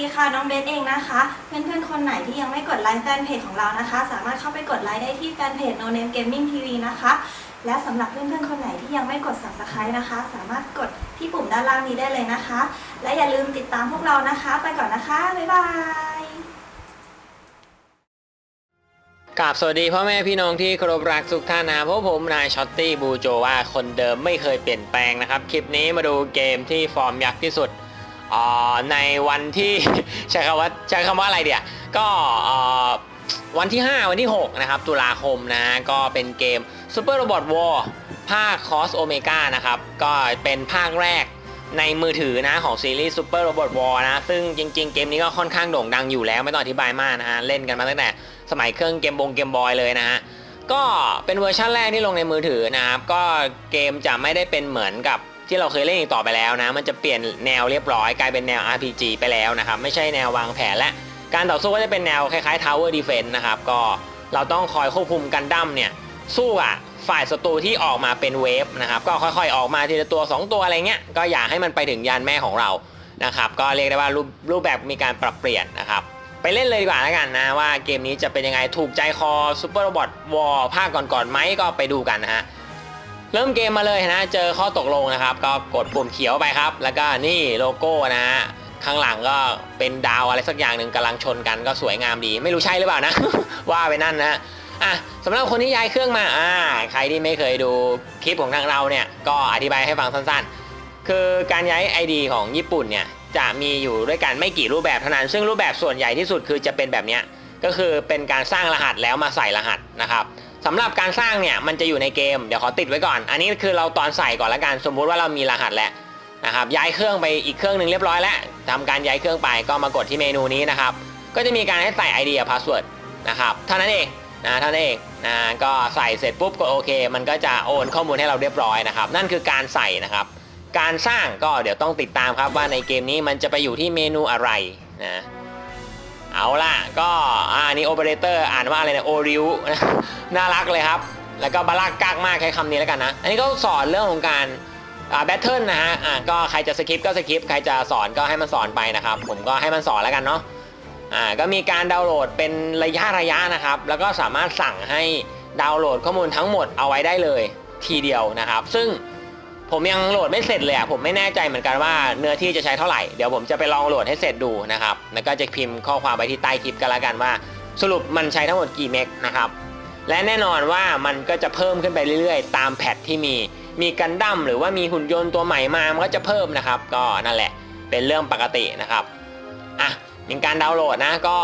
ดีค่ะ น้องเบสเองนะคะ เพื่อนๆ คนไหนที่ยังไม่กดไลค์แฟนเพจของเรานะคะ สามารถเข้าไปกดไลค์ได้ที่แฟนเพจ No Name Gaming TV นะคะ และสำหรับเพื่อนๆ คนไหนที่ยังไม่กด Subscribe นะคะ สามารถกดที่ปุ่มด้านล่างนี้ได้เลยนะคะ และอย่าลืมติดตามพวกเรานะคะ ไปก่อนนะคะ บ๊ายบายกราบสวัสดีพ่อแม่พี่น้องที่เคารพรักทุกท่านนะครับผมนายช็อตตี้บูโจว่าคนเดิมไม่เคยเปลี่ยนแปลงนะครับ คลิปนี้มาดูเกมที่ฟอร์มยักษ์ที่สุด ในวันที่ใช้คำว่าใช้คำว่าอะไรเดียก็วันที่ 5 วันที่ 6 นะครับ ตุลาคมนะก็เป็นเกม Super Robot War ภาค Cos Omega นะครับ ก็เป็นภาคแรกในมือถือนะของซีรีส์ Super Robot War นะ ซึ่งจริง ๆ เกมนี้ก็ค่อนข้างโด่งดังอยู่แล้วไม่ต้องอธิบายมากนะฮะ เล่นกันมาตั้งแต่สมัยเครื่องเกมบงเกมบอยเลยนะฮะ ก็เป็นเวอร์ชันแรกที่ลงในมือถือนะครับ ก็เกมจะไม่ได้เป็นเหมือนกับ ที่เราเคยเล่นอีกต่อไปแล้วนะ มันจะเปลี่ยนแนวเรียบร้อยกลายเป็นแนว RPG ไปแล้วนะครับ ไม่ใช่แนววางแผนและ การต่อสู้ก็จะเป็นแนวคล้ายๆ Tower Defense นะครับ ก็เราต้องคอยควบคุมกันดั้มเนี่ยสู้อะฝ่ายศัตรูที่ออกมาเป็นเวฟนะครับก็ค่อยๆออกมาทีละตัว 2 ตัวอะไรเงี้ยก็อย่าให้มันไปถึงยานแม่ของเรานะครับก็เรียกได้ว่ารูปรูปแบบมีการปรับเปลี่ยนนะครับไปเล่นเลยดีกว่าแล้วกันนะว่าเกมนี้จะเป็นยังไงถูกใจคอ Super Robot War ภาคก่อนๆไหมก็ไปดูกันนะฮะ เริ่มเกมมาเลยนะเจอข้อตกลงนะครับ ก็กดปุ่มเขียวไปครับ แล้วก็นี่โลโก้นะฮะข้างหลังก็เป็นดาวอะไรสักอย่างหนึ่งกำลังชนกันก็สวยงามดี ไม่รู้ใช่หรือเปล่านะ ว่าไปนั่นนะอะสำหรับคนที่ย้ายเครื่องมาอ่าใครที่ไม่เคยดูคลิปของทางเราเนี่ยก็อธิบายให้ฟังสั้นๆ คือการย้าย ID ของญี่ปุ่นเนี่ยจะมีอยู่ด้วยกันไม่กี่รูปแบบเท่านั้น ซึ่งรูปแบบส่วนใหญ่ที่สุดคือจะเป็นแบบนี้ก็คือเป็นการสร้างรหัสแล้วมาใส่รหัสนะครับ สำหรับการสร้างเนี่ยมันจะอยู่ในเกมเดี๋ยวขอติดไว้ก่อน อันนี้คือเราตอนใส่ก่อนละกันสมมุติว่าเรามีรหัสแล้วนะครับย้ายเครื่องไปอีกเครื่องหนึ่งเรียบร้อยแล้วทำการย้ายเครื่องไปก็มากดที่เมนูนี้นะครับก็จะมีการให้ใส่ ID กับ password นะครับเท่านั้นเองนะเท่านั้นเองนะก็ใส่เสร็จปุ๊บกดโอเค มันก็จะโอนข้อมูลให้เราเรียบร้อยนะครับนั่นคือการใส่นะครับ การสร้างก็เดี๋ยวต้องติดตามครับว่าในเกมนี้มันจะไปอยู่ที่เมนูอะไรนะ เอาล่ะ ก็อ่านี่โอเปอเรเตอร์อ่านว่าอะไรนะโอริวน่ารักเลยครับ แล้วก็บาลากกากมากใช้คำนี้แล้วกันนะ อันนี้ก็สอนเรื่องของการอ่าแบทเทิลนะฮะอ่าก็ใครจะสคริปก็สคริปใครจะสอนก็ให้มันสอนไปนะครับ ผมก็ให้มันสอนแล้วกันเนาะอ่าก็มีการดาวน์โหลดเป็นระยะระยะนะครับ แล้วก็สามารถสั่งให้ดาวน์โหลดข้อมูลทั้งหมดเอาไว้ได้เลยทีเดียวนะครับ ซึ่ง ผมยังโหลดไม่เสร็จเลยอะผมไม่แน่ใจเหมือนกันว่าเนื้อที่จะใช้เท่าไหร่ เดี๋ยวผมจะไปลองโหลดให้เสร็จดูนะครับ แล้วก็จะพิมพ์ข้อความไปที่ใต้คลิปกันละกันว่า สรุปมันใช้ทั้งหมดกี่เมกนะครับ และแน่นอนว่ามันก็จะเพิ่มขึ้นไปเรื่อยๆ ตามแพทที่มี มีกันดั้มหรือว่ามีหุ่นยนต์ตัวใหม่มา มันก็จะเพิ่มนะครับ ก็นั่นแหละ เป็นเรื่องปกตินะครับ อะมีการดาวน์โหลดนะก็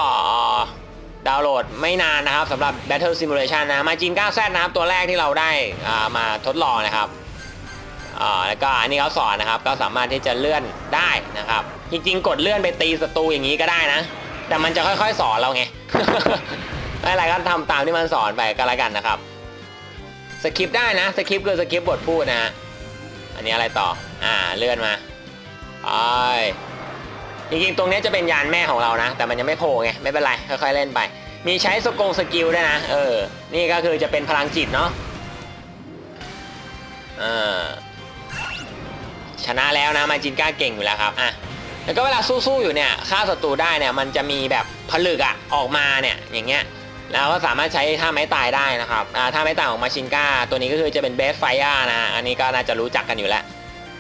ดาวน์โหลดไม่นานนะครับสำหรับ Battle Simulation นะมาจิน 9Z นะครับตัวแรกที่เราได้อ่ามาทดลองนะครับ อ่าแล้วก็อันนี้เขาสอนนะครับ ก็สามารถที่จะเลื่อนได้นะครับ จริง ๆ กดเลื่อนไปตีศัตรูอย่างนี้ก็ได้นะ แต่มันจะค่อยๆ สอนเราไงอะไรก็ทำตามที่มันสอนไปก็แล้วกันนะครับสคริปได้นะสคริปคือสคริปบทพูดนะฮะอันนี้อะไรต่ออ่าเลื่อนมาไปจริงๆ ตรงนี้จะเป็นยานแม่ของเรานะ แต่มันยังไม่โผล่ไงไม่เป็นไรค่อยๆเล่นไป มีใช้สกงสกิลด้วยนะเออ นี่ก็คือจะเป็นพลังจิตเนาะอ่า ชนะแล้วนะมาจินก้าเก่งอยู่แล้วครับอะแล้วก็เวลาสู้ๆอยู่เนี่ยฆ่าศัตรูได้เนี่ยมันจะมีแบบผลึกอะออกมาเนี่ยอย่างเงี้ยแล้วก็สามารถใช้ท่าไม้ตายได้นะครับอ่าท่าไม้ตายของมาชินก้า ตัวนี้ก็คือจะเป็นเบสไฟอานะฮะอันนี้ก็น่าจะรู้จักกันอยู่แล้ว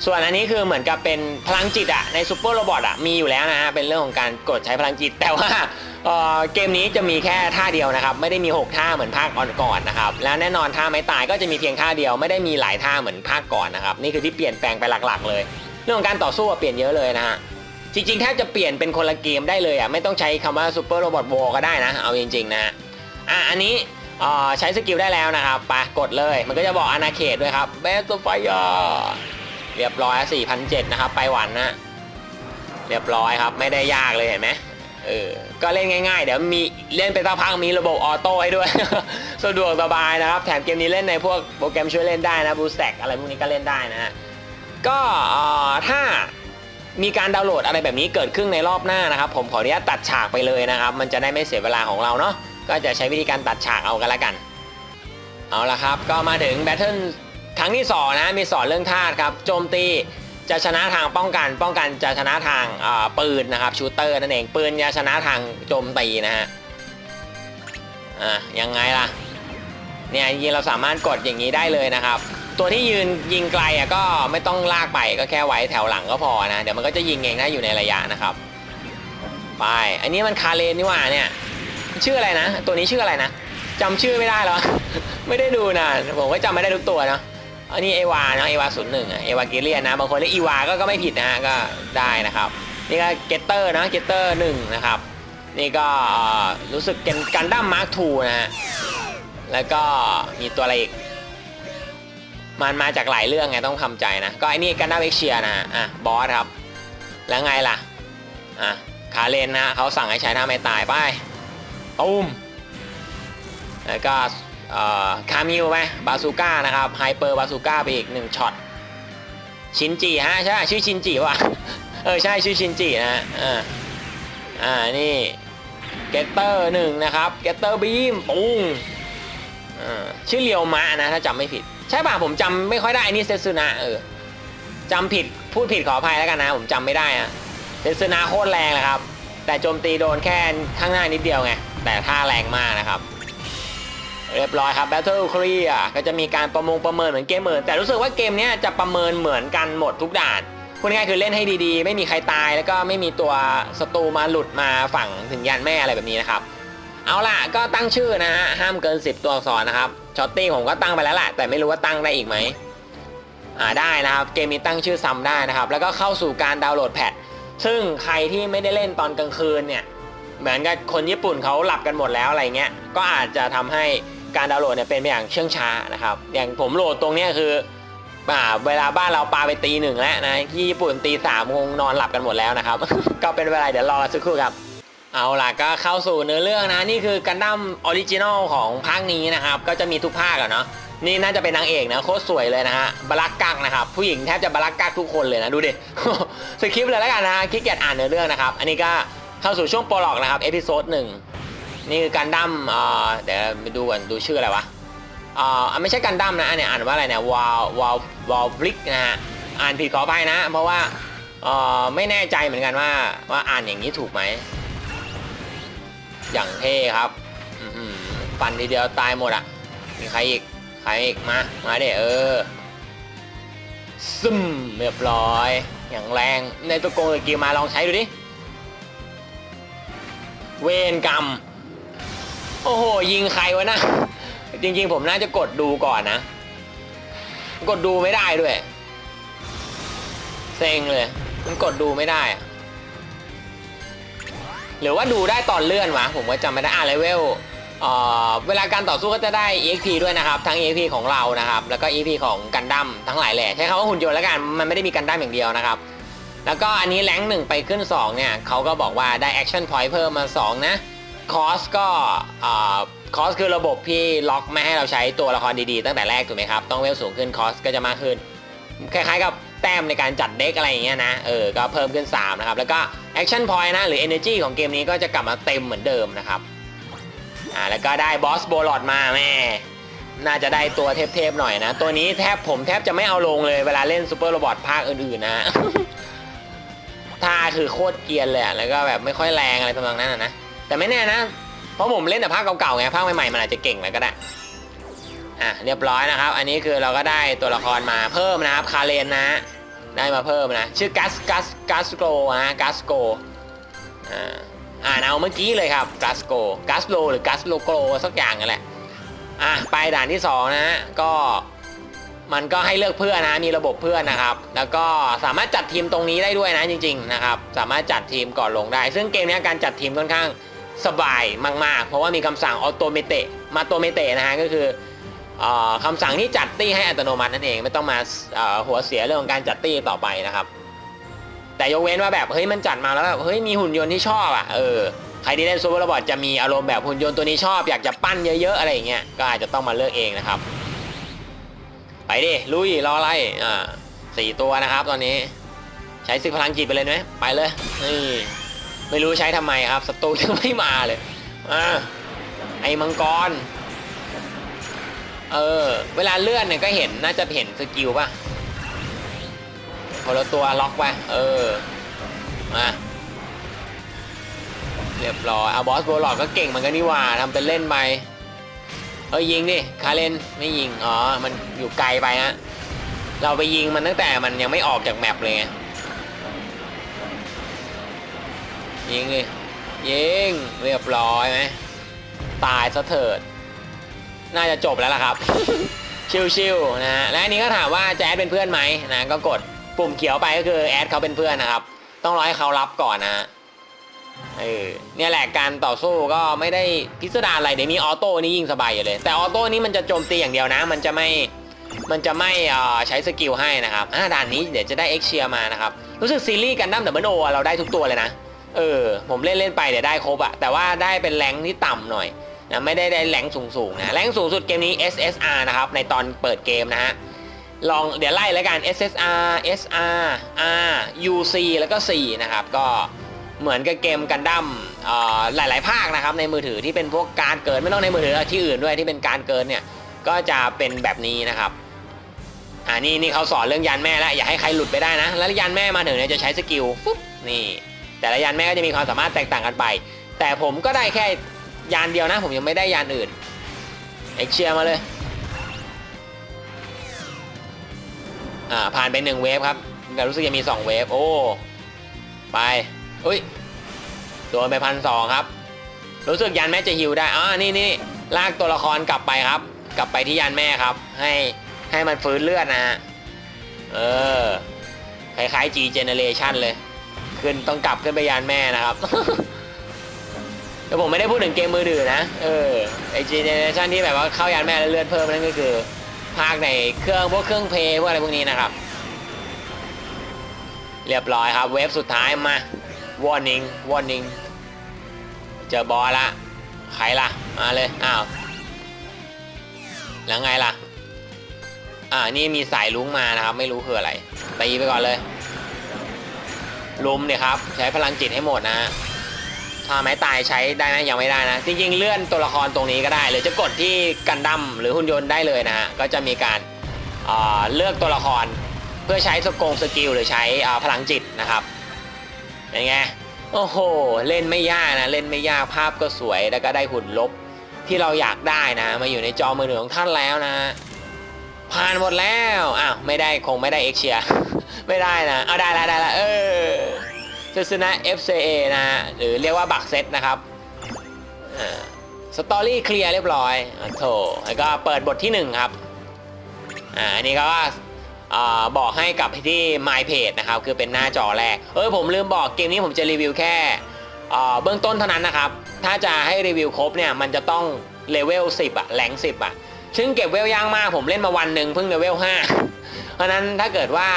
ส่วนอันนี้คือเหมือนกับเป็นพลังจิตอะในซูเปอร์โรบอทอะมีอยู่แล้วนะฮะเป็นเรื่องของการกดใช้พลังจิตแต่ว่า เอ่อเกมนี้จะมีแค่ท่าเดียวนะครับ ไม่ได้มี 6 ท่าเหมือนภาคก่อนๆนะครับ แล้วแน่นอนท่าไม้ตายก็จะมีเพียงท่าเดียวไม่ได้มีหลายท่าเหมือนภาคก่อนนะครับ นี่คือที่เปลี่ยนแปลงไปหลักๆ เลย เรื่องของการต่อสู้เปลี่ยนเยอะเลยนะฮะจริงๆแทบจะเปลี่ยนเป็นคนละเกมได้เลยอะไม่ต้องใช้คำว่าซูเปอร์โรบอทวอก็ได้นะ เอาจริงๆนะฮะอะอันนี้ใช้สกิลได้แล้วนะครับไปกดเลย มันก็จะบอกอาณาเขตด้วยครับเบสไฟยาเรียบร้อย4,007นะครับ ไปหวันนะ เรียบร้อยครับ ไม่ได้ยากเลยเห็นไหมเออ ก็เล่นง่ายๆ เดี๋ยวมีเล่นไปสักพักมีระบบออโต้ให้ด้วย สะดวกสบายนะครับ แถมเกมนี้เล่นในพวกโปรแกรมช่วยเล่นได้นะบูสแต็กอะไรพวกนี้ก็เล่นได้นะฮะก็ถ้ามีการดาวน์โหลดอะไรแบบนี้เกิดขึ้นในรอบหน้านะครับ ผมขออนุญาตตัดฉากไปเลยนะครับ มันจะได้ไม่เสียเวลาของเราเนาะก็จะใช้วิธีการตัดฉากเอากันละกัน เอาละครับ ก็มาถึงแบทเทิลครั้งที่2นะมีสอนเรื่องธาตุครับโจมตี จะชนะทางป้องกันป้องกันจะชนะทางปืนนะครับชูเตอร์นั่นเองปืนจะชนะทางโจมตีนะฮะอะยังไงล่ะเนี่ยยิงเราสามารถกดอย่างนี้ได้เลยนะครับ ตัวที่ยืนยิงไกลอะก็ไม่ต้องลากไปก็แค่ไว้แถวหลังก็พอนะ เดี๋ยวมันก็จะยิงเองถ้อยู่ในระยะนะครับ ไป อันนี้มันคาเลนนี่หว่าเนี่ยชื่ออะไรนะ ตัวนี้ชื่ออะไรนะจำชื่อไม่ได้แล้วไม่ได้ดูนานผมก็จำไม่ได้ทุกตัวเนาะ อันนี้เอวาเนาะเอวาศูนย์หนึ่งเอวาเกเลียนนะบางคนเรียกอีวาก็ก็ไม่ผิดนะฮะก็ได้นะครับ นี่ก็เกตเตอร์นะเกตเตอร์หนึ่งนะครับนี่ก็รู้สึกเป็นกันดั้มมาร์คทูนะฮะแล้วก็มีตัวอะไรอีกมันมาจากหลายเรื่องไงต้องทำใจนะ ก็ไอ้นี่กันดั้มเอ็กเชียนะฮะอะบอสครับ แล้วไงล่ะอะคาเลนนะเขาสั่งให้ใช้ท่าไม่ตายไปตุ้มแล้วก็ คามิวไหมบาซูก้านะครับไฮเปอร์บาซูก้าไปอีกหนึ่งช็อตชินจิฮะใช่ชื่อชินจิวะเออใช่ชื่อชินจินะฮะอ่าอ่านี่เกตเตอร์หนึ่งนะครับเกตเตอร์บีมปุ้งอ่าชื่อเรียวมะนะถ้าจำไม่ผิด ใช่ป่ะผมจำไม่ค่อยได้อันนี่เซซุนะเออจำผิดพูดผิดขออภัยแล้วกันนะผมจำไม่ได้อะเซซุนะโคตรแรงเลยครับ แต่โจมตีโดนแค่ข้างหน้านิดเดียวไงแต่ท่าแรงมากนะครับ เรียบร้อยครับ Battle Clear ก็จะมีการประมงประเมินเหมือนเกมเมินแต่รู้สึกว่าเกมนี้จะประเมินเหมือนกันหมดทุกด่านพูดง่ายคือเล่นให้ดีๆ ไม่มีใครตายแล้วก็ไม่มีตัวศัตรูมาหลุดมาฝั่งถึงยันแม่อะไรแบบนี้นะครับ เอาล่ะก็ตั้งชื่อนะฮะห้ามเกิน 10 ตัวอักษรนะครับช็อตตี้ผมก็ตั้งไปแล้วแหละแต่ไม่รู้ว่าตั้งได้อีกไหมอ่าได้นะครับเกมนี้ตั้งชื่อซ้ำได้นะครับ แล้วก็เข้าสู่การดาวน์โหลดแพทซึ่งใครที่ไม่ได้เล่นตอนกลางคืนเนี่ยเหมือนกับคนญี่ปุ่นเขาหลับกันหมดแล้วอะไรเงี้ยก็อาจจะทำให้ การดาวน์โหลดเนี่ยเป็นไปอย่างเชื่องช้านะครับ อย่างผมโหลดตรงเนี้ยคืออ่าเวลาบ้านเราปาไปตีหนึ่งแล้วนะที่ญี่ปุ่นตีสามคงนอนหลับกันหมดแล้วนะครับ ก็เป็นเวลาเดี๋ยวรอสักครู่ครับ เอาล่ะก็เข้าสู่เนื้อเรื่องนะ นี่คือกันดั้มออริจินอลของภาคนี้นะครับ ก็จะมีทุกภาคอะเนาะนี่น่าจะเป็นนางเอกนะโคตรสวยเลยนะฮะบารักกักนะครับ ผู้หญิงแทบจะบารักกักทุกคนเลยนะดูดิสคริปต์เลยแล้วกันนะขี้เกียจอ่านเนื้อเรื่องนะครับ อันนี้ก็เข้าสู่ช่วงโปรล็อกนะครับเอพิโซดหนึ่ง นี่คือการดั้มเดี๋ยวไปดูกันดูชื่ออะไรวะเอ่อไม่ใช่การดั้มนะอันเนี้ยอ่านว่าอะไรเนี่ยวาลวาลวาลบลิกนะฮะอ่านผิดขออภัยนะ เพราะว่าเอ่อไม่แน่ใจเหมือนกันว่าว่าอ่านอย่างนี้ถูกไหม อย่างเท่ครับฟันทีเดียวตายหมดอะ มีใครอีก ใครอีกมา มาเด้เออซึมเรียบร้อย อย่างแรง ในตัวโกงตะกี้มาลองใช้ดูดิ เวนกรรม โอ้โห ยิงใครวะนะ จริง ๆ ผมน่าจะกดดูก่อนนะ กดดูไม่ได้ด้วย เซ็งเลย มันกดดูไม่ได้ หรือว่าดูได้ตอนเลื่อนวะ ผมก็จำไม่ได้อ่าเลเวลเออเวลาการต่อสู้ก็จะได้ EXP ด้วยนะครับ ทั้ง EXP ของเรานะครับ แล้วก็ EXP ของกันดั้มทั้งหลายแหล่ใช้คำว่าหุ่นยนต์แล้วกัน มันไม่ได้มีกันดั้มอย่างเดียวนะครับ แล้วก็อันนี้แรงหนึ่งไปขึ้น 2 เนี่ยเขาก็บอกว่าได้ Action Point เพิ่มมา 2 นะ คอสก็คอสคือระบบที่ล็อกไม่ให้เราใช้ตัวละครดีๆ ตั้งแต่แรกถูกไหมครับ ต้องเวลสูงขึ้นคอสก็จะมากขึ้น คล้ายๆกับแต้มในการจัดเด็กอะไรอย่างเงี้ยนะ เออ ก็เพิ่มขึ้น 3 นะครับ แล้วก็ Action Point นะ หรือ Energy ของเกมนี้ก็จะกลับมาเต็มเหมือนเดิมนะครับ อ่า แล้วก็ได้บอสโบลอดมาแม่ น่าจะได้ตัวเทพๆหน่อยนะ ตัวนี้แทบผมแทบจะไม่เอาลงเลยเวลาเล่นซูเปอร์โรบอทภาคอื่นๆนะท่าคือโคตรเกียนเลยแล้วก็แบบไม่ค่อยแรงอะไรประมาณนั้นอะนะ แต่ไม่แน่นะ เพราะผมเล่นแต่ภาคเก่าๆไงภาคใหม่ๆมันอาจจะเก่งแล้วก็ได้ อะเรียบร้อยนะครับ อันนี้คือเราก็ได้ตัวละครมาเพิ่มนะครับคาเลนนะ ได้มาเพิ่มนะ ชื่อกัสกัสกัสโกนะกัสโกอ่าอ่านเอาเมื่อกี้เลยครับกัสโกกัสโลหรือกัสโลโกสักอย่างนั่นแหละอะไปด่านที่สองนะฮะก็มันก็ให้เลือกเพื่อนนะมีระบบเพื่อนนะครับ แล้วก็สามารถจัดทีมตรงนี้ได้ด้วยนะจริง ๆนะครับ สามารถจัดทีมก่อนลงได้ ซึ่งเกมนี้การจัดทีมค่อนข้าง สบายมาก ๆ เพราะว่ามีคำสั่งออโตเมเตมาโตเมเตนะฮะก็คืออ่อคำสั่งที่จัดตี้ให้อัตโนมัตินั่นเองไม่ต้องมาหัวเสียเรื่องของการจัดตี้ต่อไปนะครับ แต่ยกเว้นว่าแบบเฮ้ยมันจัดมาแล้วแบบเฮ้ยมีหุ่นยนต์ที่ชอบอะเออใครที่เล่นซูเปอร์บอทจะมีอารมณ์แบบหุ่นยนต์ตัวนี้ชอบ อยากจะปั้นเยอะๆอะไรอย่างเงี้ยก็อาจจะต้องมาเลือกเองนะครับ ไปดิลุยรออะไรอ่าสี่ตัวนะครับ ตอนนี้ ใช้สิกพลังจิตไปเลยไหมไปเลยนี่ ไม่รู้ใช้ทำไมครับศัตรูยังไม่มาเลยอ่าไอ้มังกร เออ เวลาเลื่อนเนี่ยก็เห็นน่าจะเห็นสกิลป่ะคนละตัวล็อกไปเออ มา เรียบร้อยเอาบอสโบลอดก็เก่งเหมือนกันนี่ว่าทำเป็นเล่นไป เอ้ยยิงดิ คาเลนไม่ยิง อ๋อ มันอยู่ไกลไปฮะ เราไปยิงมันตั้งแต่มันยังไม่ออกจากแมปเลยไง ยิงดิยิงเรียบร้อยไหมตายซะเถิด น่าจะจบแล้วล่ะครับ ชิวๆนะฮะและอันนี้ก็ถามว่าจะแอดเป็นเพื่อนไหมนะก็กดปุ่มเขียวไปก็คือแอดเขาเป็นเพื่อนนะครับ ต้องรอให้เขารับก่อนนะฮะเออเนี่ยแหละการต่อสู้ก็ไม่ได้พิสดารอะไรเดี๋ยวมีออโต้นี่ยิ่งสบายอยู่เลย แต่ออโต้นี่มันจะโจมตีอย่างเดียวนะ มันจะไม่มันจะไม่ใช้สกิลให้นะครับอ่าด่านนี้เดี๋ยวจะได้เอ็กเชียมานะครับ รู้สึกซีรีส์กันดั้มดับเบิลโอเราได้ทุกตัวเลยนะ เออ ผมเล่นเล่นไปเดี๋ยวได้ครบอะแต่ว่าได้เป็นแรงที่ต่ำหน่อยนะไม่ได้ได้แรงค์สูงๆนะแรงสูงสุดเกมนี้ SSR นะครับในตอนเปิดเกมนะฮะลองเดี๋ยวไล่แล้วกัน SSR SR R UC แล้วก็ C นะครับก็เหมือนกับเกมกันดั้มอ่อหลาย ๆ ภาคนะครับในมือถือที่เป็นพวกการเกิดไม่ต้องในมือถือที่อื่นด้วยที่เป็นการเกิดเนี่ยก็จะเป็นแบบนี้นะครับอ่านี่นี่เขาสอนเรื่องยานแม่แล้วอย่าให้ใครหลุดไปได้นะ แล้วยานแม่มาถึงเนี่ยจะใช้สกิลปุ๊บนี่ แต่ละยานแม่ก็จะมีความสามารถแตกต่างกันไป แต่ผมก็ได้แค่ยานเดียวนะ ผมยังไม่ได้ยานอื่นเอ็กเชียมาเลยอ่าผ่านไปหนึ่งเวฟครับแต่รู้สึกจะมีสองเวฟโอ้ไปอุ้ยโดนไปพันสองครับ รู้สึกยานแม่จะฮิวได้อ๋อนี่นี่ลากตัวละครกลับไปครับ กลับไปที่ยานแม่ครับ ให้ให้มันฟื้นเลือดนะฮะเออคล้ายๆ G Generation เลย ขึ้นต้องกลับขึ้นไปยานแม่นะครับ แต่ผมไม่ได้พูดถึงเกมมือถือนะ เออไอ G Generation ที่แบบว่าเข้ายานแม่แล้วเลื่อดเพิ่มนั่นก็คือ ภาคในเครื่องพวกเครื่องเพย์พวกอะไรพวกนี้นะครับ เรียบร้อยครับ เวฟสุดท้ายมา warning warning เจอบอสละใครล่ะ มาเลย อ้าว แล้วไงล่ะ อ่า นี่มีสายลุ้งมานะครับ ไม่รู้คืออะไร ตีไปก่อนเลย ลุมเนี่ยครับใช้พลังจิตให้หมดนะถ้าไม้ตายใช้ได้ไหมยังไม่ได้นะ จริงๆ เลื่อนตัวละครตรงนี้ก็ได้ หรือจะกดที่กันดั้มหรือหุ่นยนต์ได้เลยนะฮะก็จะมีการเเลือกตัวละครเพื่อใช้สกงสกิลหรือใช้พลังจิตนะครับเป็นไงโอ้โห เล่นไม่ยากนะ เล่นไม่ยากภาพก็สวยแล้วก็ได้หุ่นลบที่เราอยากได้นะ มาอยู่ในจอมือถือของท่านแล้วนะ ผ่านหมดแล้วอ้าวไม่ได้คงไม่ได้เอ็กเชีย ไม่ได้นะ เอาได้ล้ได้ล้เออจะชนะ FCA นะฮะหรือเรียกว่าบักเซตนะครับสตอรี่เคลียร์เรียบร้อยอะโถแล้วก็เปิดบทที่ 1 ครับ อ่าอันนี้ก็อ่าบอกให้กับที่ My Page นะครับ คือเป็นหน้าจอแรก เออผมลืมบอกเกมนี้ผมจะรีวิวแค่อ่าเบื้องต้นเท่านั้นนะครับ ถ้าจะให้รีวิวครบเนี่ย มันจะต้องเลเวล10อะแรง10อะซึ่งเก็บเวลยากมากผมเล่นมาวันหนึ่งเพิ่งเลเวล5 เพราะนั้นถ้าเกิดว่า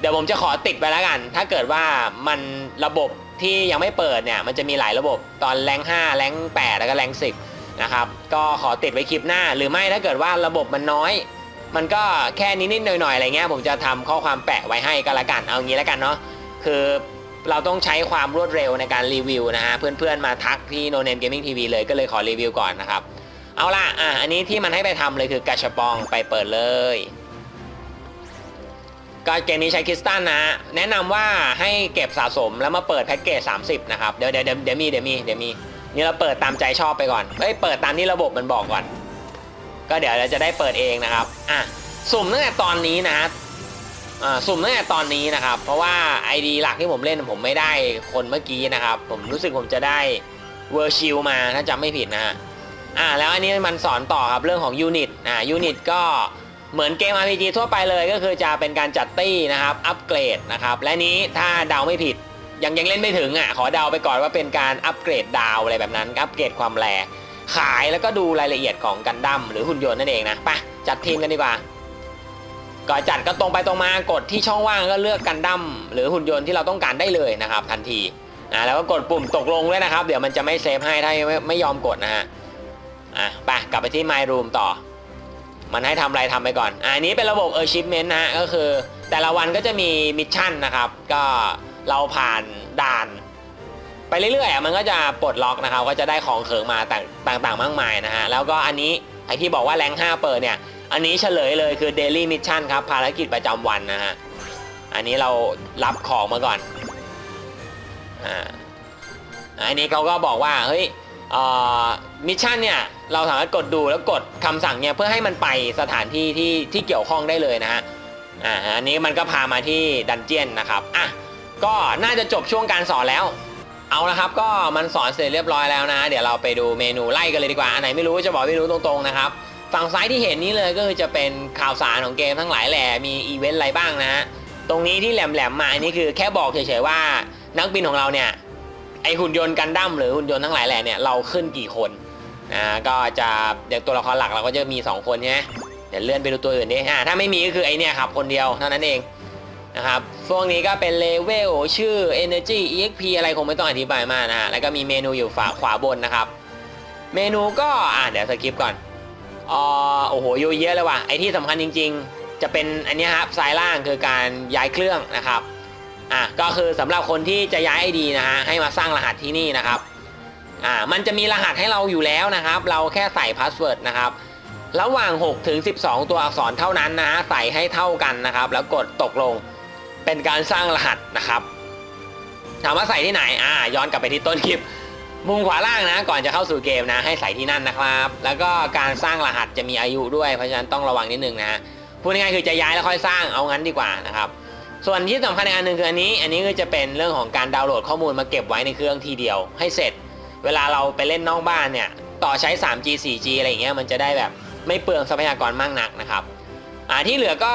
เดี๋ยวผมจะขอติดไปแล้วกัน ถ้าเกิดว่ามันระบบที่ยังไม่เปิดเนี่ย มันจะมีหลายระบบตอนแรง5แรง8 แล้วก็แรง10 นะครับ ก็ขอติดไว้คลิปหน้า หรือไม่ถ้าเกิดว่าระบบมันน้อย มันก็แค่นิดๆหน่อยๆอะไรเงี้ยผมจะทำข้อความแปะไว้ให้ก็แล้วกันเอางี้แล้วกันเนาะคือเราต้องใช้ความรวดเร็วในการรีวิวนะฮะเพื่อนๆมาทักที่ No Name Gaming TV เลยก็เลยขอรีวิวก่อนนะครับ เอาล่ะอะอันนี้ที่มันให้ไปทำเลยคือกาชปองไปเปิดเลย ก็เกมนี้ใช้คริสตัลนะแนะนำว่าให้เก็บสะสมแล้วมาเปิดแพ็กเกจ 30 นะครับ เดี๋ยวเดี๋ยวเดี๋ยวมีเดี๋ยวมีเดี๋ยวมีนี่เราเปิดตามใจชอบไปก่อนเอ้ยเปิดตามที่ระบบมันบอกก่อน ก็เดี๋ยวเราจะได้เปิดเองนะครับอะสุ่มตั้งแต่ตอนนี้นะฮะอ่าสุ่มตั้งแต่ตอนนี้นะครับ เพราะว่า ID หลักที่ผมเล่นผมไม่ได้คนเมื่อกี้นะครับ ผมรู้สึกผมจะได้เวอร์ชิลมาถ้าจำไม่ผิดนะฮะอ่าแล้วอันนี้มันสอนต่อครับเรื่องของยูนิตอ่ายูนิตก็ เหมือนเกม RPG ทั่วไปเลยก็คือจะเป็นการจัดตี้นะครับ อัปเกรดนะครับ และนี้ถ้าเดาไม่ผิด ยังยังเล่นไม่ถึงอะ ขอเดาไปก่อนว่าเป็นการอัปเกรดดาวอะไรแบบนั้น อัปเกรดความแรงขายแล้วก็ดูรายละเอียดของกันดั้มหรือหุ่นยนต์นั่นเองนะไปจัดทีมกันดีกว่าก่อนจัดก็ตรงไปตรงมากดที่ช่องว่างก็เลือกกันดั้มหรือหุ่นยนต์ที่เราต้องการได้เลยนะครับ ทันทีนะแล้วก็กดปุ่มตกลงด้วยนะครับ เดี๋ยวมันจะไม่เซฟให้ถ้าไม่ไม่ยอมกดนะฮะอะไปกลับไปที่ My Room ต่อ มันให้ทำอะไรทำไปก่อน อันนี้เป็นระบบ Achievement นะฮะก็คือ แต่ละวันก็จะมีมิชชั่นนะครับ ก็เราผ่านด่าน ไปเรื่อยๆมันก็จะปลดล็อกนะครับ ก็จะได้ของเขิงมาต่างต่างๆ มากมายนะฮะ แล้วก็อันนี้ไอที่บอกว่าแรง5เปิดเนี่ย อันนี้เฉลยเลยคือ Daily Mission ครับ ภารกิจประจำวันนะฮะ อันนี้เรารับของมาก่อน อ่า อันนี้เขาก็บอกว่า เฮ้ย มิชชั่นเนี่ยเราสามารถกดดูแล้วกดคำสั่งเนี่ยเพื่อให้มันไปสถานที่ที่ที่เกี่ยวข้องได้เลยนะฮะอ่าอันนี้มันก็พามาที่ดันเจียนนะครับอะก็น่าจะจบช่วงการสอนแล้ว เอาละครับ ก็มันสอนเสร็จเรียบร้อยแล้วนะ เดี๋ยวเราไปดูเมนูไล่กันเลยดีกว่าอันไหนไม่รู้จะบอกไม่รู้ตรงๆนะครับฝั่งซ้ายที่เห็นนี้เลยก็คือจะเป็นข่าวสารของเกมทั้งหลายแหล่มีอีเวนต์อะไรบ้างนะตรงนี้ที่แหลมๆมาอันนี้คือแค่บอกเฉยๆว่านักบินของเราเนี่ย ไอหุ่นยนต์กันดั้มหรือหุ่นยนต์ทั้งหลายแหล่เนี่ยเราขึ้นกี่คนนะก็จะอย่างตัวละครหลักเราก็จะมี 2 คนใช่ไหมเดี๋ยวเลื่อนไปดูตัวอื่นดิอ่าถ้าไม่มีก็คือไอเนี่ยครับคนเดียวเท่านั้นเองนะครับพวกนี้ก็เป็นเลเวลชื่อ Energy EXP อะไรคงไม่ต้องอธิบายมากนะฮะแล้วก็มีเมนูอยู่ฝาขวาบนนะครับ เมนูก็อ่าเดี๋ยวสกิปก่อนอ๋อโอ้โหเยอะเยอะเลยว่ะไอที่สำคัญจริง ๆ จะเป็นอันนี้ครับซ้ายล่างคือการย้ายเครื่องนะครับ อะก็คือสำหรับคนที่จะย้ายไอดีนะฮะให้มาสร้างรหัสที่นี่นะครับอ่ามันจะมีรหัสให้เราอยู่แล้วนะครับ เราแค่ใส่พาสเวิร์ดนะครับระหว่าง6ถึง12 ตัวอักษรเท่านั้นนะฮะใส่ให้เท่ากันนะครับ แล้วกดตกลงเป็นการสร้างรหัสนะครับ ถามว่าใส่ที่ไหนอ่าย้อนกลับไปที่ต้นคลิปมุมขวาล่างนะ ก่อนจะเข้าสู่เกมนะ ให้ใส่ที่นั่นนะครับ แล้วก็การสร้างรหัสจะมีอายุด้วยเพราะฉะนั้นต้องระวังนิดนึงนะฮะพูดง่ายๆคือจะย้ายแล้วค่อยสร้างเอางั้นดีกว่านะครับ ส่วนที่สำคัญในอันหนึ่งคืออันนี้ อันนี้ก็จะเป็นเรื่องของการดาวน์โหลดข้อมูลมาเก็บไว้ในเครื่องทีเดียว ให้เสร็จ เวลาเราไปเล่นนอกบ้านเนี่ยต่อใช้ 3G 4G อะไรอย่างเงี้ยมันจะได้แบบไม่เปลืองทรัพยากรมากนักนะครับอ่าที่เหลือก็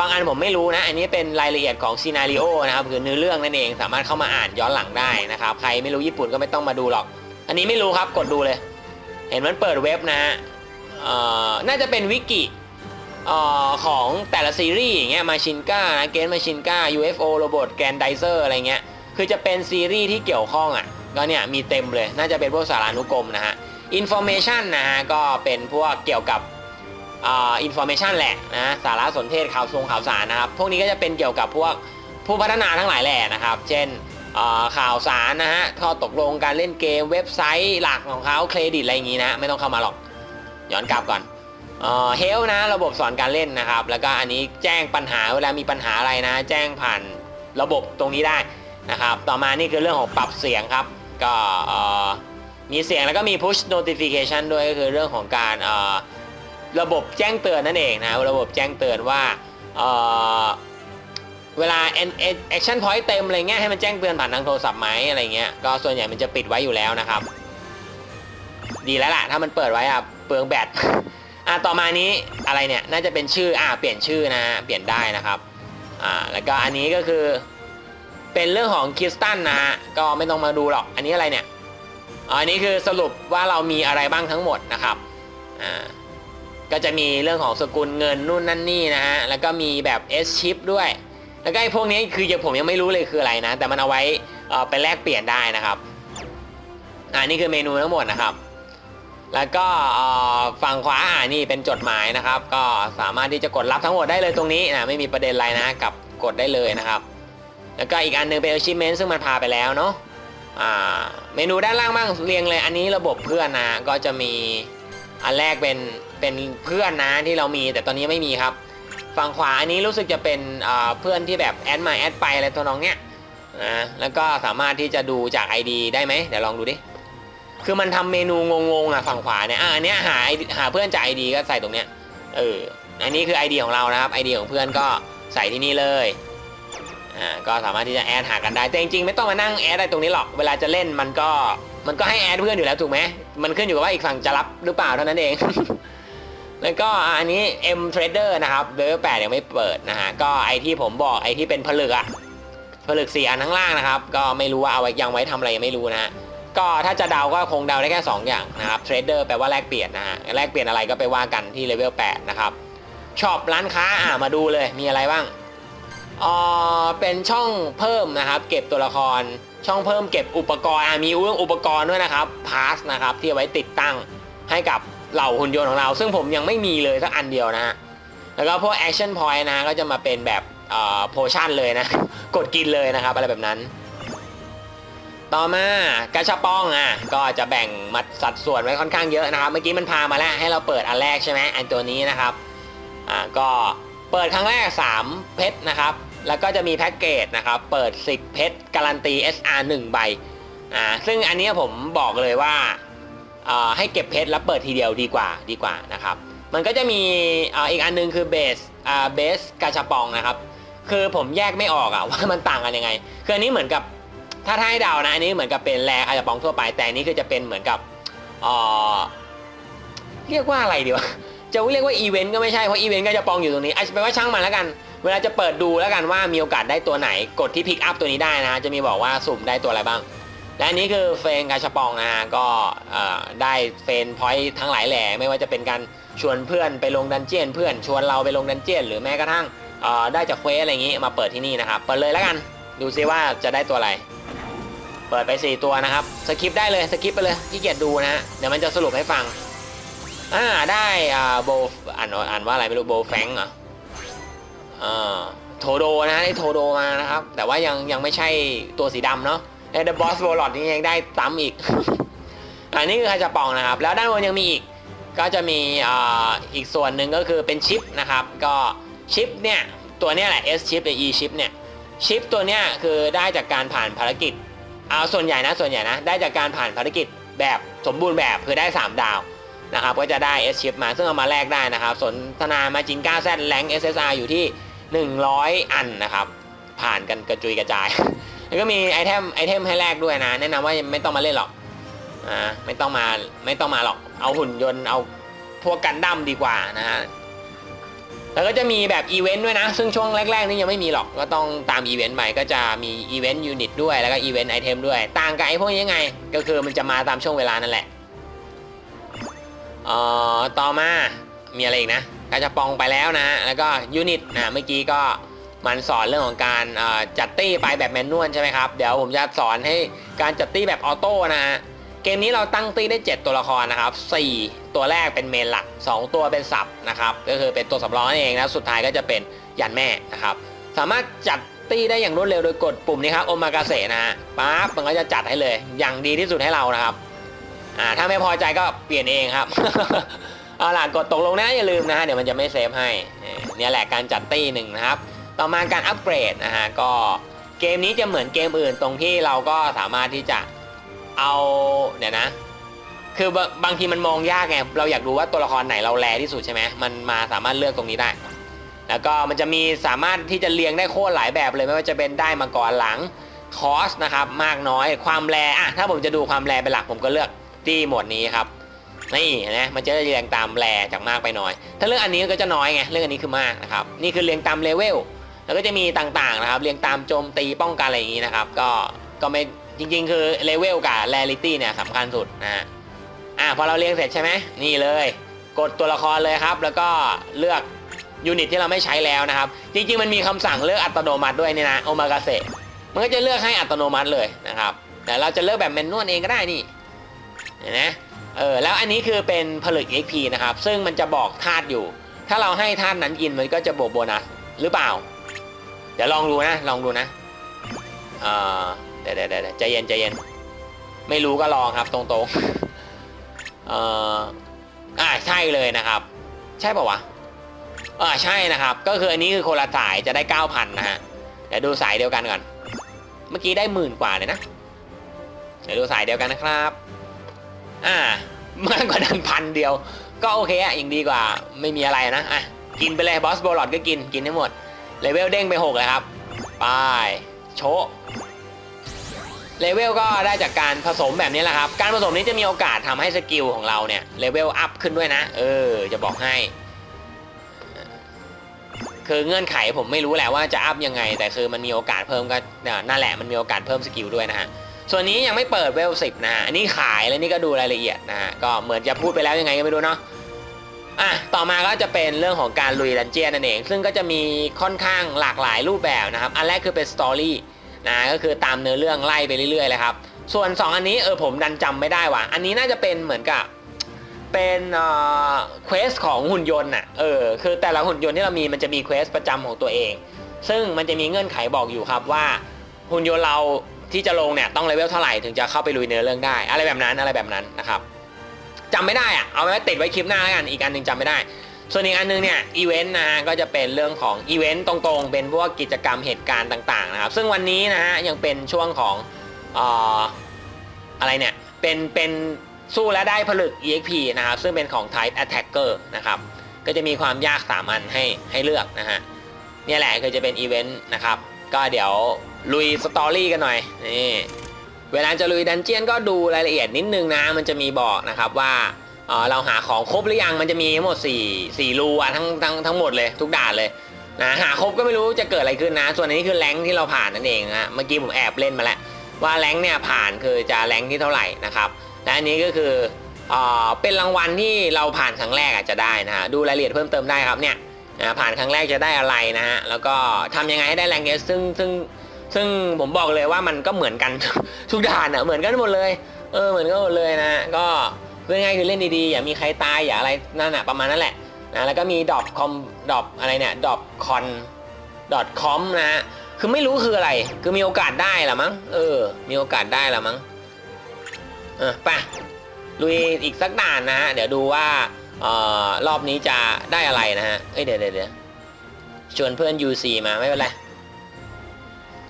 บางอันผมไม่รู้นะ อันนี้เป็นรายละเอียดของซีนารีโอนะครับคือเนื้อเรื่องนั่นเองสามารถเข้ามาอ่านย้อนหลังได้นะครับใครไม่รู้ญี่ปุ่นก็ไม่ต้องมาดูหรอก อันนี้ไม่รู้ครับกดดูเลย เห็นมันเปิดเว็บนะฮะเออน่าจะเป็นวิกิ ออของแต่ละซีรีส์อย่างเงี้ยมาชินก้านะเกนมาชินก้า UFO โรบอทแกนไดเซอร์อะไรเงี้ยคือจะเป็นซีรีส์ที่เกี่ยวข้องอะก็เนี่ยมีเต็มเลยน่าจะเป็นพวกสารานุกรมนะฮะอินโฟเมชันนะฮะก็เป็นพวกเกี่ยวกับอ่าอินโฟเมชันแหละนะสารสนเทศข่าวทรงข่าวสารนะครับพวกนี้ก็จะเป็นเกี่ยวกับพวกผู้พัฒนาทั้งหลายแหละนะครับ เช่นอ่าข่าวสารนะฮะข้อตกลงการเล่นเกมเว็บไซต์หลักของเขาเครดิตอะไรอย่างงี้นะไม่ต้องเข้ามาหรอกย้อนกลับก่อน เฮลนะระบบสอนการเล่นนะครับ แล้วก็อันนี้แจ้งปัญหาเวลามีปัญหาอะไรนะ แจ้งผ่านระบบตรงนี้ได้นะครับ ต่อมานี่คือเรื่องของปรับเสียงครับ ก็มีเสียงแล้วก็มี push notification ด้วยก็คือเรื่องของการระบบแจ้งเตือนนั่นเองนะระบบแจ้งเตือนว่าเเวลา action point เต็มอะไรเงี้ยให้มันแจ้งเตือนผ่านทางโทรศัพท์ไหมอะไรเงี้ยก็ส่วนใหญ่มันจะปิดไว้อยู่แล้วนะครับ ดีแล้วล่ะ ถ้ามันเปิดไว้อะเปลืองแบต อะต่อมานี้อะไรเนี่ยน่าจะเป็นชื่ออะเปลี่ยนชื่อนะฮะเปลี่ยนได้นะครับอ่าแล้วก็อันนี้ก็คือ เป็นเรื่องของคริสตันนะฮะก็ไม่ต้องมาดูหรอกอันนี้อะไรเนี่ยอันนี้คือสรุปว่าเรามีอะไรบ้างทั้งหมดนะครับอ่าก็จะมีเรื่องของสกุลเงินนู่นนั่นนี่นะฮะแล้วก็มีแบบ S chip ด้วย แล้วก็ไอ้พวกนี้คือยังผมยังไม่รู้เลยคืออะไรนะ แต่มันเอาไว้เอ่อไปแลกเปลี่ยนได้นะครับอ่านี่คือเมนูทั้งหมดนะครับ แล้วก็ฝั่งขวาอ่านี่เป็นจดหมายนะครับ ก็สามารถที่จะกดรับทั้งหมดได้เลยตรงนี้นะไม่มีประเด็นอะไรนะกับกดได้เลยนะครับ แล้วก็อีกอันหนึงเป็น achievement ซึ่งมันพาไปแล้วเนาะเมนูด้านล่างบ้างเรียงเลยอันนี้ระบบเพื่อนนะก็จะมีอันแรกเป็นเป็นเพื่อนนะที่เรามีแต่ตอนนี้ไม่มีครับ ฝั่งขวาอันนี้รู้สึกจะเป็นเพื่อนที่แบบแอดมาแอดไปอะไรตัวน้องเนี้ยนะแล้วก็สามารถที่จะดูจาก ID ได้ไหมเดี๋ยวลองดูดิ คือมันทำเมนูงงๆอะฝั่งขวาเนี่ยอะอันเนี้ยหาหาเพื่อนจาก ID ก็ใส่ตรงเนี้ยเอออันนี้คือ ID ของเรานะครับ ID ของเพื่อนก็ใส่ที่นี่เลยอ่าก็สามารถที่จะแอดหากันได้แต่จริงๆไม่ต้องมานั่งแอดอะไรตรงนี้หรอกเวลาจะเล่นมันก็มันก็ให้แอดเพื่อนอยู่แล้วถูกไหมมันขึ้นอยู่กับว่าอีกฝั่งจะรับหรือเปล่าเท่านั้นเอง แล้วก็อันนี้ M Trader นะครับเลเวล8ยังไม่เปิดนะฮะก็ไอที่ผมบอกไอที่เป็นผลึกอะผลึกสี่อันข้างล่างนะครับ ก็ไม่รู้ว่าเอาไว้ยังไว้ทำอะไรไม่รู้นะฮะ ก็ถ้าจะเดาก็คงเดาได้แค่ 2 อย่างนะครับ Trader แปลว่าแลกเปลี่ยนนะฮะแลกเปลี่ยนอะไรก็ไปว่ากันที่เลเวล8นะครับช็อปร้านค้าอ่ามาดูเลยมีอะไรบ้างอ่อเป็นช่องเพิ่มนะครับ เก็บตัวละครช่องเพิ่มเก็บอุปกรณ์อะมีเรื่องอุปกรณ์ด้วยนะครับพาสนะครับที่เอาไว้ติดตั้งให้กับเหล่าหุ่นยนต์ของเรา ซึ่งผมยังไม่มีเลยสักอันเดียวนะฮะแล้วก็พวก action point นะก็จะมาเป็นแบบอ่อ potion เลยนะ กดกินเลยนะครับ อะไรแบบนั้น ต่อมากระชับป้องอะก็จะแบ่งมาสัดส่วนไว้ค่อนข้างเยอะนะครับ เมื่อกี้มันพามาแล้วให้เราเปิดอันแรกใช่ไหมอันตัวนี้นะครับอ่าก็เปิดครั้งแรก 3 เพชรนะครับ แล้วก็จะมีแพ็กเกจนะครับ เปิด 10 เพชรการันตี SR 1 ใบอ่าซึ่งอันนี้ผมบอกเลยว่าอ่าให้เก็บเพชรแล้วเปิดทีเดียวดีกว่าดีกว่านะครับ มันก็จะมีอ่าอีกอันนึงคือเบสอ่าเบสกาชาปองนะครับ คือผมแยกไม่ออกอะว่ามันต่างกันยังไง คืออันนี้เหมือนกับ ถ้าถ้าให้เดานะ อันนี้เหมือนกับเป็นแรกาชาปองทั่วไป แต่อันนี้คือจะเป็นเหมือนกับอ่าเรียกว่าอะไรดีวะ จะเรียกว่าอีเวนต์ก็ไม่ใช่ เพราะอีเวนต์ก็จะปองอยู่ตรงนี้อาจจะเป็นว่าช่างมันแล้วกัน เวลาจะเปิดดูแล้วกันว่ามีโอกาสได้ตัวไหน กดที่พิกอัพตัวนี้ได้นะ จะมีบอกว่าสุ่มได้ตัวอะไรบ้าง และอันนี้คือเฟนกาชปองนะฮะ ก็ได้เฟนพอยต์ทั้งหลายแหล่ ไม่ว่าจะเป็นการชวนเพื่อนไปลงดันเจียน เพื่อนชวนเราไปลงดันเจียน หรือแม้กระทั่งได้จากเควสอะไรอย่างนี้มาเปิดที่นี่นะครับ เปิดเลยแล้วกัน ดูซิว่าจะได้ตัวอะไร เปิดไป 4 ตัวนะครับ สกิปได้เลยสกิปไปเลยขี้เกียจดูนะฮะเดี๋ยวมันจะสรุปให้ฟังอ่าได้อ่าโบอ่านอ่านว่าอะไรไม่รู้โบแฟงเหรออ่าโทโดนะฮะได้โทโดมานะครับ แต่ว่ายังยังไม่ใช่ตัวสีดำเนาะไอ้เดอะบอสโบลอดนี่ยังได้ซ้ำอีกอันนี้คือคาจาปองนะครับ แล้วด้านบนยังมีอีกก็จะมีอ่าอีกส่วนหนึ่งก็คือเป็นชิปนะครับ ก็ชิปเนี่ยตัวเนี้ยแหละ S ชิปหรือ E ชิปเนี่ยชิปตัวเนี้ยคือได้จากการผ่านภารกิจ เอาส่วนใหญ่นะส่วนใหญ่นะได้จากการผ่านภารกิจแบบสมบูรณ์แบบคือได้ 3 ดาวนะครับก็จะได้ S ชิปมาซึ่งเอามาแลกได้นะครับ สนทนามาจิงก้าแซดแรง SSR อยู่ที่ 100 อันนะครับ ผ่านกันกระจุยกระจาย แล้วก็มีไอเทมไอเทมให้แลกด้วยนะ แนะนำว่าไม่ต้องมาเล่นหรอกอ่าไม่ต้องมาไม่ต้องมาหรอกเอาหุ่นยนต์เอาพวกกันดั้มดีกว่านะฮะ แล้วก็จะมีแบบอีเวนต์ด้วยนะ ซึ่งช่วงแรกๆนี่ยังไม่มีหรอก ก็ต้องตามอีเวนต์ไป ก็จะมีอีเวนต์ยูนิตด้วย แล้วก็อีเวนต์ไอเทมด้วย ต่างกับไอพวกนี้ยังไง ก็คือมันจะมาตามช่วงเวลานั่นแหละเอ่อต่อมา มีอะไรอีกนะกาจะปองไปแล้วนะ แล้วก็ยูนิตนะเมื่อกี้ก็มันสอนเรื่องของการจัดตี้ไปแบบแมนนวลใช่ไหมครับ เดี๋ยวผมจะสอนให้การจัดตี้แบบออโต้นะฮะ เกมนี้เราตั้งตี้ได้ 7 ตัวละครนะครับ 4 ตัวแรกเป็นเมนหลัก 2 ตัวเป็นสับนะครับ ก็คือเป็นตัวสำรองนั่นเองนะ สุดท้ายก็จะเป็นยันแม่นะครับ สามารถจัดตี้ได้อย่างรวดเร็วโดยกดปุ่มนี้ครับโอมากาเสนะฮะปั๊บมันก็จะจัดให้เลย อย่างดีที่สุดให้เรานะครับ อ่า ถ้าไม่พอใจก็เปลี่ยนเองครับ เอาล่ะกดตกลงนะอย่าลืมนะฮะ เดี๋ยวมันจะไม่เซฟให้ เนี่ยแหละการจัดตี้หนึ่งนะครับ ต่อมาการอัปเกรดนะฮะ ก็เกมนี้จะเหมือนเกมอื่นตรงที่เราก็สามารถที่จะ เอาเดี๋ยวนะ คือบางบางทีมันมองยากไงเราอยากรู้ว่าตัวละครไหนเราแรที่สุดใช่ไหมมันมาสามารถเลือกตรงนี้ได้ แล้วก็มันจะมีสามารถที่จะเรียงได้โคตรหลายแบบเลยไม่ว่าจะเป็นได้มาก่อนหลังคอสนะครับมากน้อยความแรอะถ้าผมจะดูความแรเป็นหลักผมก็เลือกที่หมวดนี้ครับนี่นไหมมันจะเรียงตามแรจากมากไปน้อย ถ้าเรื่องอันนี้ก็จะน้อยไงเรื่องอันนี้คือมากนะครับนี่คือเรียงตามเลเวลแล้วก็จะมีต่างๆนะครับ เรียงตามโจมตีป้องกันอะไรอย่างนี้นะครับ ก็ก็ไม่ จริงๆ คือเลเวลกับแรลิตี้เนี่ยสำคัญสุดนะฮะอ่าพอเราเรียงเสร็จใช่ไหมนี่เลย กดตัวละครเลยครับ แล้วก็เลือกยูนิตที่เราไม่ใช้แล้วนะครับ จริงๆ มันมีคำสั่งเลือกอัตโนมัติด้วยนี่นะโอมากาเสมันก็จะเลือกให้อัตโนมัติเลยนะครับแต่เราจะเลือกแบบแมนนวลเองก็ได้นี่เห็นไหมเออแล้วอันนี้คือเป็นผลึก XP นะครับ ซึ่งมันจะบอกธาตุอยู่ ถ้าเราให้ธาตุนั้นกินมันก็จะบวกโบนัสหรือเปล่า เดี๋ยวลองดูนะลองดูนะเออ เดี๋ยวเดี๋ยวใจเย็นใจเย็น ไม่รู้ก็ลองครับตรงๆเอออ่าใช่เลยนะครับ ใช่ป่าวะอ่าใช่นะครับ ก็คืออันนี้คือคนละสายจะได้9,000นะฮะเดี๋ยวดูสายเดียวกันก่อน เมื่อกี้ได้หมื่นกว่าเลยนะ เดี๋ยวดูสายเดียวกันนะครับ อ่ามากกว่านั้นพันเดียว ก็โอเคอะยังดีกว่าไม่มีอะไรนะอะกินไปเลยบอสโบลอดก็กินกินให้หมดเลเวลเด้งไป6เลยครับไปโชะ เลเวลก็ได้จากการผสมแบบนี้แหละครับ การผสมนี้จะมีโอกาสทำให้สกิลของเราเนี่ยเลเวลอัพขึ้นด้วยนะ เออ จะบอกให้ คือเงื่อนไขผมไม่รู้แหละว่าจะอัพยังไง แต่คือมันมีโอกาสเพิ่มก็นั่นแหละมันมีโอกาสเพิ่มสกิลด้วยนะฮะ ส่วนนี้ยังไม่เปิดเวลสิบนะฮะอันนี้ขายแล้วนี่ก็ดูรายละเอียดนะฮะ ก็เหมือนจะพูดไปแล้วยังไงก็ไม่รู้เนาะอะ ต่อมาก็จะเป็นเรื่องของการลุยดันเจียนนั่นเอง ซึ่งก็จะมีค่อนข้างหลากหลายรูปแบบนะครับ อันแรกคือเป็นสตอรี่ นะก็คือตามเนื้อเรื่องไล่ไปเรื่อยๆเลยครับ ส่วน 2 อันนี้เออผมดันจำไม่ได้ว่ะ อันนี้น่าจะเป็นเหมือนกับเป็นเอ่อเควสของหุ่นยนต์น่ะเออคือแต่ละหุ่นยนต์ที่เรามีมันจะมีเควสประจำของตัวเอง ซึ่งมันจะมีเงื่อนไขบอกอยู่ครับว่า หุ่นยนต์เราที่จะลงเนี่ยต้องเลเวลเท่าไหร่ถึงจะเข้าไปลุยเนื้อเรื่องได้ อะไรแบบนั้นอะไรแบบนั้นนะครับจำไม่ได้อะเอาไว้ติดไว้คลิปหน้าแล้วกันอีกอันหนึ่งจำไม่ได้ ส่วนอีกอันนึงเนี่ยอีเวนต์นะฮะก็จะเป็นเรื่องของอีเวนต์ตรงๆ เป็นพวกกิจกรรมเหตุการณ์ต่างๆนะครับซึ่งวันนี้นะฮะยังเป็นช่วงของอ่ออะไรเนี่ยเป็นเป็นสู้และได้ผลึก EXP นะครับซึ่งเป็นของ Type Attacker นะครับก็จะมีความยากสามัญให้ให้เลือกนะฮะนี่แหละคือจะเป็นอีเวนต์นะครับก็เดี๋ยวลุยสตอรี่กันหน่อยนี่เวลาจะลุยดันเจียนก็ดูรายละเอียดนิดนึงนะมันจะมีบอกนะครับว่า เราหาของครบหรือยังมันจะมีทั้งหมด4 4รูอะทั้งทั้งทั้งหมดเลยทุกด่านเลยนะหาครบก็ไม่รู้จะเกิดอะไรขึ้นนะ ส่วนอันนี้คือแรงที่เราผ่านนั่นเองนะฮะเมื่อกี้ผมแอบเล่นมาแล้วว่าแรงเนี่ยผ่านคือจะแรงที่เท่าไหร่นะครับและอันนี้ก็คือเอ่อเป็นรางวัลที่เราผ่านครั้งแรกอาจจะได้นะฮะดูรายละเอียดเพิ่มเติมได้ครับเนี่ยนะผ่านครั้งแรกจะได้อะไรนะฮะแล้วก็ทำยังไงให้ได้แรงค์เอสซึ่งซึ่งซึ่งผมบอกเลยว่ามันก็เหมือนกันทุกด่านอะเหมือนกันหมดเลยเออเหมือนกันหมดเลยนะก็ พื่อง่ายคือเล่นดีๆ อย่ามีใครตายอย่าอะไรนั่นแหะประมาณนั้นแหละนะแล้วก็มีดอ c คอมดออะไรเนี่ยดอ c คอนดอ c อมนะฮะคือไม่รู้คืออะไร คือมีโอกาสได้ละมั้งเออ มีโอกาสได้ละมั้งเออไปลุยอีกสักด่านนะฮะเดี๋ยวดูว่าเอ่อรอบนี้จะได้อะไรนะฮะเอ้ยเดี๋ยวเดี๋ยวเดี๋ยวชวนเพื่อน UC มาไม่เป็นไร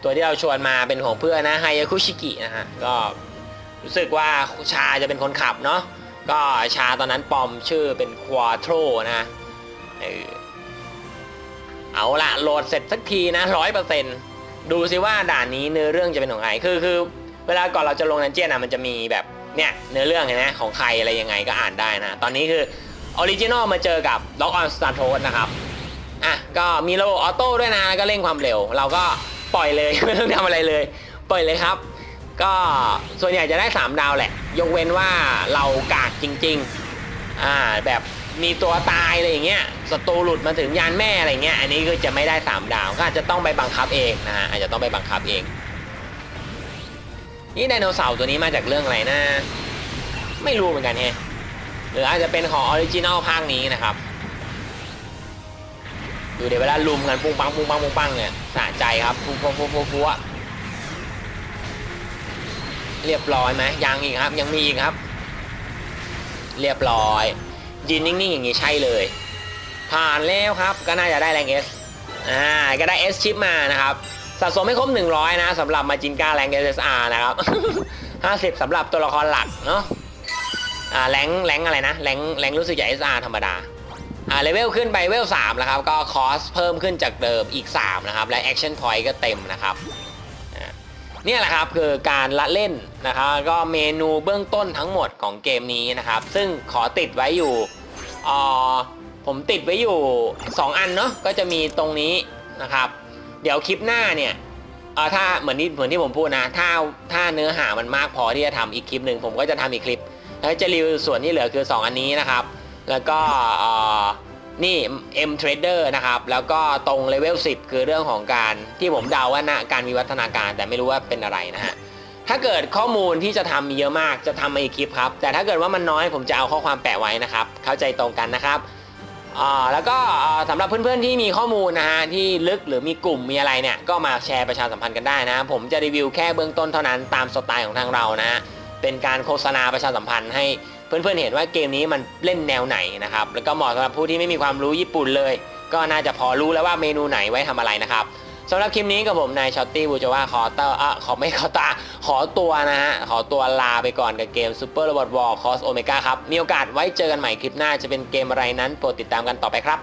ตัวที่เราชวนมาเป็นของเพื่อนนะไฮยาคุชิกินะฮะก็รู้สึกว่าชาจะเป็นคนขับเนาะ ก็ชาตอนนั้นปอมชื่อเป็นควาโตรนะเออเอาละโหลดเสร็จสักทีนะร้อยเปอร์เซ็นต์ดูสิว่าด่านนี้เนื้อเรื่องจะเป็นของใครคือคือ เวลาก่อนเราจะลงนันเจียนอะมันจะมีแบบเนี่ยเนื้อเรื่องเห็นไหมของใครอะไรยังไงก็อ่านได้นะ ตอนนี้คือออริจินอลมาเจอกับ Lock on Star t o a s นะครับอะก็มีระบบออโต้ด้วยนะแล้วก็เร่งความเร็ว เราก็ปล่อยเลยไม่ต้องทำอะไรเลย ปล่อยเลยครับ ก็ส่วนใหญ่จะได้ 3 ดาวแหละ ยกเว้นว่าเรากากจริง ๆ อ่าแบบมีตัวตายอะไรอย่างเงี้ยศัตรูหลุดมาถึงยานแม่อะไรเงี้ยอันนี้ก็จะไม่ได้ 3 ดาวก็อาจจะต้องไปบังคับเองนะฮะอาจจะต้องไปบังคับเอง นี่ไดโนเสาร์ตัวนี้มาจากเรื่องอะไรนะ ไม่รู้เหมือนกันแฮะหรืออาจจะเป็นของออริจินอลภาคนี้นะครับดูเดี๋ยวเวลาลุมกันปุ้งปังปุ้งปังปุ้งปังเนี่ยสะใจครับฟุ้งฟุ้งฟุ้งฟุ้งฟุ้ง เรียบร้อยไหมยังอีกครับ ยังมีอีกครับ เรียบร้อย ยืนนิ่งๆอย่างนี้ใช่เลย ผ่านแล้วครับก็น่าจะได้แรง S อ่าก็ได้ S ชิปมานะครับสะสมให้ครบ 100 นะสำหรับมาจินก้าแรง SSR นะครับ 50สำหรับตัวละครหลักเนาะอ่าแรงแรงอะไรนะแรงแรงรู้สึกจะ SR ธรรมดาอ่าเลเวลขึ้นไปเวล3แล้วครับ ก็คอสเพิ่มขึ้นจากเดิมอีก 3 นะครับ และแอคชั่นพอยต์ก็เต็มนะครับ เนี่ยแหละครับคือการละเล่นนะครับก็เมนูเบื้องต้นทั้งหมดของเกมนี้นะครับ ซึ่งขอติดไว้อยู่อ่าผมติดไว้อยู่ 2 อันเนาะก็จะมีตรงนี้นะครับ เดี๋ยวคลิปหน้าเนี่ยเออถ้าเหมือนที่เหมือนที่ผมพูดนะ ถ้าถ้าเนื้อหามันมากพอที่จะทำอีกคลิปหนึ่งผมก็จะทำอีกคลิป แล้วจะรีวิวส่วนที่เหลือคือ 2 อันนี้นะครับ แล้วก็เอ่อ นี่ M Trader นะครับ แล้วก็ตรงเลเวล10 คือเรื่องของการที่ผมเดาว่านะการวิวัฒนาการแต่ไม่รู้ว่าเป็นอะไรนะฮะ ถ้าเกิดข้อมูลที่จะทำมีเยอะมากจะทำมาอีกคลิปครับ แต่ถ้าเกิดว่ามันน้อยผมจะเอาข้อความแปะไว้นะครับ เข้าใจตรงกันนะครับอ่าแล้วก็สำหรับเพื่อนๆที่มีข้อมูลนะฮะที่ลึกหรือมีกลุ่มมีอะไรเนี่ยก็มาแชร์ประชาสัมพันธ์กันได้นะ ผมจะรีวิวแค่เบื้องต้นเท่านั้นตามสไตล์ของทางเรานะฮะเป็นการโฆษณาประชาสัมพันธ์ให้ เพื่อนๆเห็นว่าเกมนี้มันเล่นแนวไหนนะครับ แล้วก็เหมาะสำหรับผู้ที่ไม่มีความรู้ญี่ปุ่นเลย ก็น่าจะพอรู้แล้วว่าเมนูไหนไว้ทำอะไรนะครับสำหรับคลิปนี้กับผมนายช็อตตี้บูจว่าขอเตอร์อะขอไม่ขอตา ขอตัวนะฮะ ขอตัวลาไปก่อนกับเกม Super Robot War Cross Omega ครับ มีโอกาสไว้เจอกันใหม่คลิปหน้าจะเป็นเกมอะไรนั้นโปรดติดตามกันต่อไปครับ